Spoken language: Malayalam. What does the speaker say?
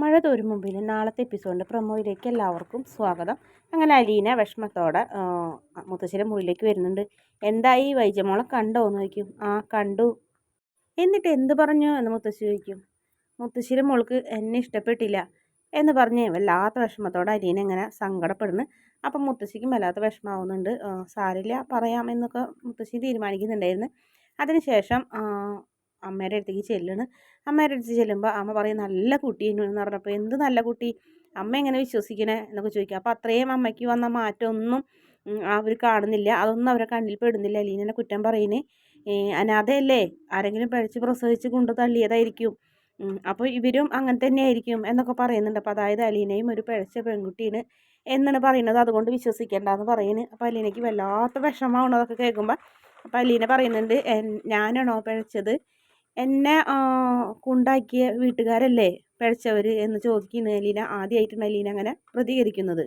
മഴ തോരും മുമ്പിൽ നാളത്തെ എപ്പിസോഡിന്റെ പ്രൊമോയിലേക്ക് എല്ലാവർക്കും സ്വാഗതം. അങ്ങനെ അലീന വിഷമത്തോടെ മുത്തശ്ശിയുടെ മുറിയിലേക്ക് വരുന്നുണ്ട്. എന്തായി വൈജമോളെ കണ്ടോ എന്ന് ചോദിക്കും. ആ കണ്ടു. എന്നിട്ട് എന്ത് പറഞ്ഞു എന്ന് മുത്തശ്ശി ചോദിക്കും. മുത്തശ്ശിയുടെ മോൾക്ക് എന്നെ ഇഷ്ടപ്പെട്ടില്ല എന്ന് പറഞ്ഞ് വല്ലാത്ത വിഷമത്തോടെ അലീന ഇങ്ങനെ സങ്കടപ്പെടുന്നു. അപ്പം മുത്തശ്ശിക്കും വല്ലാത്ത വിഷമാവുന്നുണ്ട് സാരില്ല പറയാമെന്നൊക്കെ മുത്തശ്ശി തീരുമാനിക്കുന്നുണ്ടായിരുന്നു. അതിനുശേഷം അമ്മയുടെ അടുത്തേക്ക് ചെല്ലണ്. അമ്മയുടെ അടുത്ത് ചെല്ലുമ്പോൾ അമ്മ പറയും നല്ല കുട്ടി എന്ന് പറഞ്ഞപ്പോൾ എന്ത് നല്ല കുട്ടി? അമ്മ എങ്ങനെ വിശ്വസിക്കണേ? എന്നൊക്കെ ചോദിക്കുക അപ്പോൾ അത്രയും അമ്മയ്ക്ക് വന്ന മാറ്റമൊന്നും അവർ കാണുന്നില്ല. അതൊന്നും അവരെ കണ്ണിൽ പെടുന്നില്ല. അലീനെ കുറ്റം പറയുന്നേ അനാഥയല്ലേ ആരെങ്കിലും പഴിച്ച് പ്രസവിച്ച് കൊണ്ട് തള്ളിയതായിരിക്കും. അപ്പോൾ ഇവരും അങ്ങനെ തന്നെ ആയിരിക്കും എന്നൊക്കെ പറയുന്നുണ്ട്. അപ്പോൾ അതായത് അലീനയും ഒരു പഴച്ച പെൺകുട്ടിയാണ് എന്നാണ് പറയുന്നത്. അതുകൊണ്ട് വിശ്വസിക്കേണ്ടെന്ന് പറയുന്നത് അപ്പോൾ അലീനയ്ക്ക് വല്ലാത്ത വിഷമമാണ് അതൊക്കെ കേൾക്കുമ്പോൾ അപ്പോൾ അലീന പറയുന്നുണ്ട് ഞാനാണോ പഴച്ചത്? എന്നെ കൊണ്ടാക്കിയ വീട്ടുകാരല്ലേ പഴച്ചവർ എന്ന് ചോദിക്കുന്ന അലീന ആദ്യമായിട്ടാണ് അലീന അങ്ങനെ പ്രതികരിക്കുന്നത്.